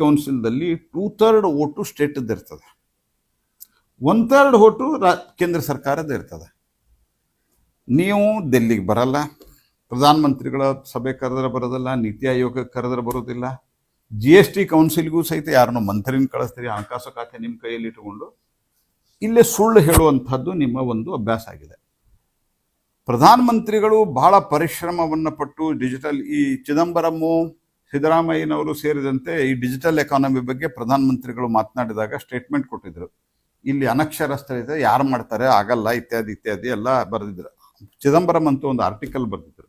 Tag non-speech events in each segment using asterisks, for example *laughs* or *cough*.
ಕೌನ್ಸಿಲ್ದಲ್ಲಿ two third vote ಸ್ಟೇಟದ್ದು ಇರ್ತದೆ. One third vote ರಾ, ಕೇಂದ್ರ ಸರ್ಕಾರದ ಇರ್ತದೆ. ನೀವು ದೆಲ್ಲಿಗೆ ಬರಲ್ಲ, ಪ್ರಧಾನಮಂತ್ರಿಗಳ ಸಭೆ ಕರೆದ್ರೆ ಬರೋದಿಲ್ಲ, ನೀತಿ ಆಯೋಗಕ್ಕೆ ಕರೆದ್ರೆ ಬರೋದಿಲ್ಲ ಜಿ ಎಸ್ ಟಿ ಕೌನ್ಸಿಲ್ಗೂ ಸಹಿತ ಯಾರನ್ನೋ ಮಂತ್ರಿನ ಕಳಿಸ್ತೀರಿ, ಹಣಕಾಸು ಖಾತೆ ನಿಮ್ಮ ಕೈಯಲ್ಲಿ ಇಟ್ಟುಕೊಂಡು, ಇಲ್ಲೇ ಸುಳ್ಳು ಹೇಳುವಂಥದ್ದು ನಿಮ್ಮ ಒಂದು ಅಭ್ಯಾಸ ಆಗಿದೆ. ಪ್ರಧಾನಮಂತ್ರಿಗಳು ಬಹಳ ಪರಿಶ್ರಮವನ್ನು ಪಟ್ಟು ಡಿಜಿಟಲ್ ಈ ಚಿದಂಬರಮ್ಮು ಸಿದ್ದರಾಮಯ್ಯನವರು ಸೇರಿದಂತೆ ಈ ಡಿಜಿಟಲ್ ಎಕಾನಮಿ ಬಗ್ಗೆ ಪ್ರಧಾನಮಂತ್ರಿಗಳು ಮಾತನಾಡಿದಾಗ ಸ್ಟೇಟ್ಮೆಂಟ್ ಕೊಟ್ಟಿದ್ರು. ಇಲ್ಲಿ ಅನಕ್ಷರಸ್ಥರಿದೆ, ಯಾರು ಮಾಡ್ತಾರೆ, ಆಗಲ್ಲ, ಇತ್ಯಾದಿ ಇತ್ಯಾದಿ ಎಲ್ಲ ಬರೆದಿದ್ರು. ಚಿದಂಬರಂ ಅಂತೂ ಒಂದು ಆರ್ಟಿಕಲ್ ಬರೆದಿದ್ರು.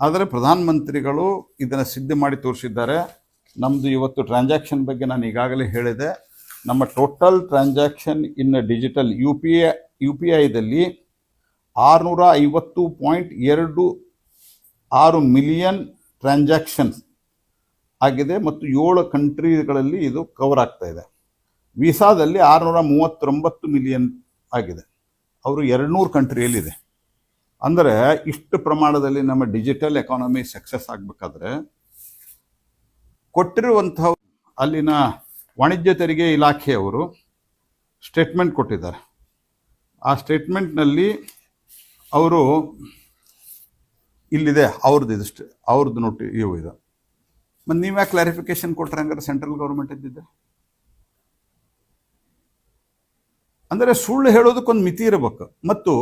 ಆದರೆ ಪ್ರಧಾನಮಂತ್ರಿಗಳು ಇದನ್ನು ಸಿದ್ಧ ಮಾಡಿ ತೋರಿಸಿದ್ದಾರೆ. ನಮ್ಮದು ಇವತ್ತು ಟ್ರಾನ್ಸಾಕ್ಷನ್ ಬಗ್ಗೆ ನಾನು ಈಗಾಗಲೇ ಹೇಳಿದೆ. ನಮ್ಮ total transaction in digital U P I U P ಐದಲ್ಲಿ ಆರುನೂರ ಐವತ್ತು ಪಾಯಿಂಟ್ ಎರಡು ಆರು ಮಿಲಿಯನ್ ಟ್ರಾನ್ಸಾಕ್ಷನ್ಸ್ ಆಗಿದೆ ಮತ್ತು ಏಳು ಕಂಟ್ರಿಗಳಲ್ಲಿ ಇದು ಕವರ್ ಆಗ್ತಾ ಇದೆ. ವೀಸಾದಲ್ಲಿ ಆರುನೂರ ಮೂವತ್ತೊಂಬತ್ತು ಮಿಲಿಯನ್ ಆಗಿದೆ. ಅವರು ಎರಡುನೂರು ಕಂಟ್ರಿಯಲ್ಲಿದೆ. ಅಂದರೆ ಇಷ್ಟು ಪ್ರಮಾಣದಲ್ಲಿ ನಮ್ಮ ಡಿಜಿಟಲ್ ಎಕಾನಮಿ ಸಕ್ಸಸ್ ಆಗಬೇಕಾದ್ರೆ ಕೊಟ್ಟಿರುವಂತಹ ಅಲ್ಲಿನ ವಾಣಿಜ್ಯ ತೆರಿಗೆ ಇಲಾಖೆಯವರು ಸ್ಟೇಟ್ಮೆಂಟ್ ಕೊಟ್ಟಿದ್ದಾರೆ. ಆ ಸ್ಟೇಟ್ಮೆಂಟ್ನಲ್ಲಿ ಅವರು ಇಲ್ಲಿದೆ, ಅವ್ರದ್ದು ಇದು ಸ್ಟೇ ಅವ್ರದ್ದು ನೋಟಿ ಇವು ಇದು. ಮತ್ತು ನೀವ್ಯಾ ಕ್ಲಾರಿಫಿಕೇಶನ್ ಕೊಟ್ರೆ ಹಂಗಾರೆ ಸೆಂಟ್ರಲ್ ಗೌರ್ಮೆಂಟ್ ಇದ್ದಿದ್ದೆ? ಅಂದರೆ ಸುಳ್ಳು ಹೇಳೋದಕ್ಕೊಂದು ಮಿತಿ ಇರಬೇಕು. ಮತ್ತು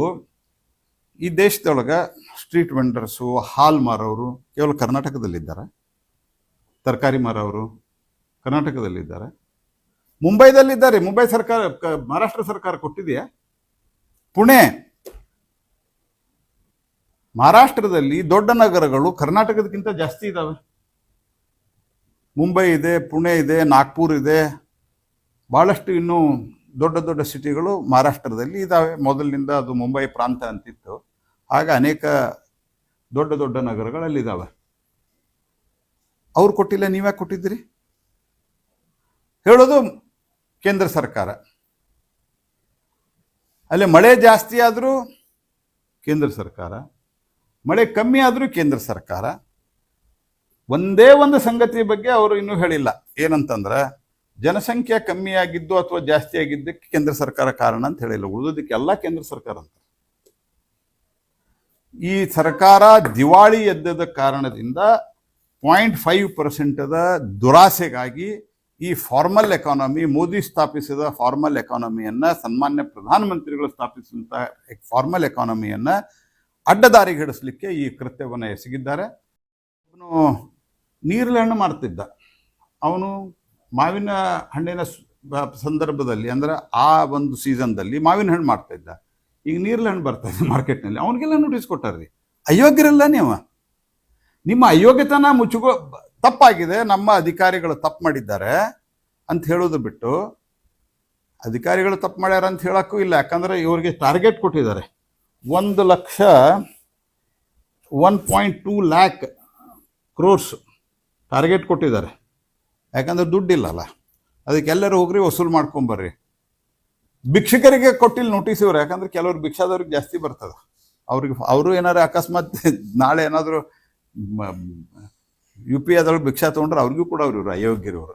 ಈ ದೇಶದೊಳಗೆ ಸ್ಟ್ರೀಟ್ ವೆಂಡರ್ಸು ಹಾಲ್ ಮಾರೋರು ಕೇವಲ ಕರ್ನಾಟಕದಲ್ಲಿದ್ದಾರೆ. ತರಕಾರಿ ಮಾರೋರು ಕರ್ನಾಟಕದಲ್ಲಿದ್ದಾರೆ. ಮುಂಬೈದಲ್ಲಿದ್ದಾರೆ. ಮುಂಬೈ ಸರ್ಕಾರ ಮಹಾರಾಷ್ಟ್ರ ಸರ್ಕಾರ ಕೊಟ್ಟಿದೆಯಾ? ಪುಣೆ. ಮಹಾರಾಷ್ಟ್ರದಲ್ಲಿ ದೊಡ್ಡ ನಗರಗಳು ಕರ್ನಾಟಕದಕ್ಕಿಂತ ಜಾಸ್ತಿ ಇದ್ದಾವೆ ಮುಂಬೈ ಇದೆ, ಪುಣೆ ಇದೆ, ನಾಗ್ಪುರ್ ಇದೆ. ಭಾಳಷ್ಟು ಇನ್ನೂ ದೊಡ್ಡ ದೊಡ್ಡ ಸಿಟಿಗಳು ಮಹಾರಾಷ್ಟ್ರದಲ್ಲಿ ಇದ್ದಾವೆ ಮೊದಲಿನಿಂದ ಅದು ಮುಂಬೈ ಪ್ರಾಂತ ಅಂತಿತ್ತು. ಆಗ ಅನೇಕ ದೊಡ್ಡ ದೊಡ್ಡ ನಗರಗಳಲ್ಲಿದ್ದಾವೆ ಅವ್ರು ಕೊಟ್ಟಿಲ್ಲ, ನೀವ್ಯಾಕೆ ಕೊಟ್ಟಿದ್ದೀರಿ? ಹೇಳೋದು ಕೇಂದ್ರ ಸರ್ಕಾರ. ಅಲ್ಲಿ ಮಳೆ ಜಾಸ್ತಿ ಆದರೂ ಕೇಂದ್ರ ಸರ್ಕಾರ, ಮಳೆ ಕಮ್ಮಿ ಆದರೂ ಕೇಂದ್ರ ಸರ್ಕಾರ. ಒಂದೇ ಒಂದು ಸಂಗತಿ ಬಗ್ಗೆ ಅವರು ಇನ್ನೂ ಹೇಳಿಲ್ಲ. ಏನಂತಂದ್ರೆ, ಜನಸಂಖ್ಯೆ ಕಮ್ಮಿ ಆಗಿದ್ದು ಅಥವಾ ಜಾಸ್ತಿ ಆಗಿದ್ದಕ್ಕೆ ಕೇಂದ್ರ ಸರ್ಕಾರ ಕಾರಣ ಅಂತ ಹೇಳಿಲ್ಲ. ಉಳಿದೋದಕ್ಕೆ ಎಲ್ಲ ಕೇಂದ್ರ ಸರ್ಕಾರ ಅಂತ. ಈ ಸರ್ಕಾರ ದಿವಾಳಿ ಎದ್ದದ ಕಾರಣದಿಂದ ಪಾಯಿಂಟ್ ಫೈವ್ ಪರ್ಸೆಂಟದ ದುರಾಸೆಗಾಗಿ ಈ ಫಾರ್ಮಲ್ ಎಕಾನಮಿ ಮೋದಿ ಸ್ಥಾಪಿಸಿದ ಫಾರ್ಮಲ್ ಎಕಾನಮಿಯನ್ನ ಸನ್ಮಾನ್ಯ ಪ್ರಧಾನಮಂತ್ರಿಗಳು ಸ್ಥಾಪಿಸಿದಂತಹ ಫಾರ್ಮಲ್ ಎಕಾನಮಿಯನ್ನ ಅಡ್ಡದಾರಿಗೆ ಹಿಡಿಸಲಿಕ್ಕೆ ಈ ಕೃತ್ಯವನ್ನು ಎಸಗಿದ್ದಾರೆ. ನೀರಲ್ಲಿ ಹಣ್ಣು ಮಾರ್ತಿದ್ದ. ಅವನು ಮಾವಿನ ಹಣ್ಣಿನ ಸಂದರ್ಭದಲ್ಲಿ ಅಂದ್ರೆ ಆ ಒಂದು ಸೀಸನ್ದಲ್ಲಿ ಮಾವಿನ ಹಣ್ಣು ಮಾರ್ತಾ ಇದ್ದ. ಈಗ ನೀರಲ್ಲಿ ಹಣ್ಣು ಬರ್ತಾ ಮಾರ್ಕೆಟ್ನಲ್ಲಿ. ಅವನಿಗೆಲ್ಲ ನೋಟಿಸ್ ಕೊಟ್ಟಾರ್ರಿ. ಅಯೋಗ್ಯರಲ್ಲ ನೀವು ನಿಮ್ಮ ಅಯೋಗ್ಯತನ ಮುಚ್ಚುಗೋ ತಪ್ಪಾಗಿದೆ, ನಮ್ಮ ಅಧಿಕಾರಿಗಳು ತಪ್ಪು ಮಾಡಿದ್ದಾರೆ ಅಂತ ಹೇಳೋದು ಬಿಟ್ಟು ಅಧಿಕಾರಿಗಳು ತಪ್ಪು ಮಾಡ್ಯಾರ ಅಂತ ಹೇಳೋಕ್ಕೂ ಇಲ್ಲ. ಯಾಕಂದ್ರೆ ಇವ್ರಿಗೆ ಟಾರ್ಗೆಟ್ ಕೊಟ್ಟಿದ್ದಾರೆ. ಒಂದು lakh one point two lakh crores target ಕೊಟ್ಟಿದ್ದಾರೆ. ಯಾಕಂದ್ರೆ ದುಡ್ಡಿಲ್ಲಲ್ಲ. ಅದಕ್ಕೆಲ್ಲರೂ ಹೋಗ್ರಿ, ವಸೂಲು ಮಾಡ್ಕೊಂಬರ್ರಿ ಭಿಕ್ಷಕರಿಗೆ ಕೊಟ್ಟಿಲ್ಲ ನೋಟಿಸ್ ಇವ್ರು, ಯಾಕಂದ್ರೆ ಕೆಲವರು ಭಿಕ್ಷಾದವ್ರಿಗೆ ಜಾಸ್ತಿ ಬರ್ತದೆ. ಅವ್ರಿಗೆ, ಅವರು ಏನಾರು ಅಕಸ್ಮಾತ್ *laughs* ನಾಳೆ ಏನಾದರೂ ಯು ಪಿ ಅದೊಳಗೆ ಭಿಕ್ಷಾ ತೊಗೊಂಡ್ರೆ ಅವ್ರಿಗೂ ಕೂಡ ಅವ್ರು ಇವರು ಅಯೋಗ್ಯರಿವರು.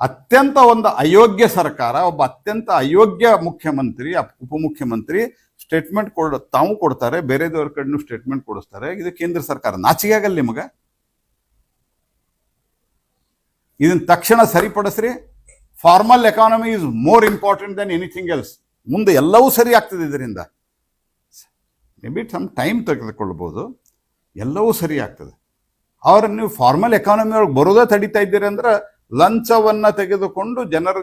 ಅತ್ಯಂತ ಒಂದು ಅಯೋಗ್ಯ ಸರ್ಕಾರ, ಒಬ್ಬ ಅತ್ಯಂತ ಅಯೋಗ್ಯ ಮುಖ್ಯಮಂತ್ರಿ ಉಪಮುಖ್ಯಮಂತ್ರಿ ಸ್ಟೇಟ್ಮೆಂಟ್ ಕೊಡ, ತಾವು ಕೊಡ್ತಾರೆ, ಬೇರೆದವ್ರ ಕಡೆನೂ ಸ್ಟೇಟ್ಮೆಂಟ್ ಕೊಡಿಸ್ತಾರೆ. ಇದು ಕೇಂದ್ರ ಸರ್ಕಾರ. ನಾಚಿಗೆ ಆಗಲ್ಲ ನಿಮಗೆ. ಇದನ್ನ ತಕ್ಷಣ ಸರಿಪಡಿಸ್ರಿ. Formal economy is more important than anything else ಮುಂದೆ ಎಲ್ಲವೂ ಸರಿ ಆಗ್ತದೆ ಇದರಿಂದ. ಮೇ ಬಿ ಸಮ್ ಟೈಮ್ ತೆಗೆದುಕೊಳ್ಬೋದು. ಎಲ್ಲವೂ ಸರಿ ಆಗ್ತದೆ. ಅವ್ರ ನೀವು ಫಾರ್ಮಲ್ ಎಕಾನಮಿ ಒಳಗೆ ಬರೋದೇ ತಡಿತಾ ಇದ್ದೀರಿ ಅಂದ್ರೆ ಲಂಚವನ್ನ ತೆಗೆದುಕೊಂಡು ಜನರ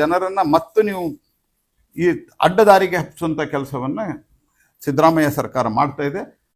ಜನರನ್ನ ಮತ್ತು ನೀವು ಈ ಅಡ್ಡದಾರಿಗೆ ಹಚ್ಚುವಂಥ ಕೆಲಸವನ್ನ ಸಿದ್ದರಾಮಯ್ಯ ಸರ್ಕಾರ ಮಾಡ್ತಾ ಇದೆ.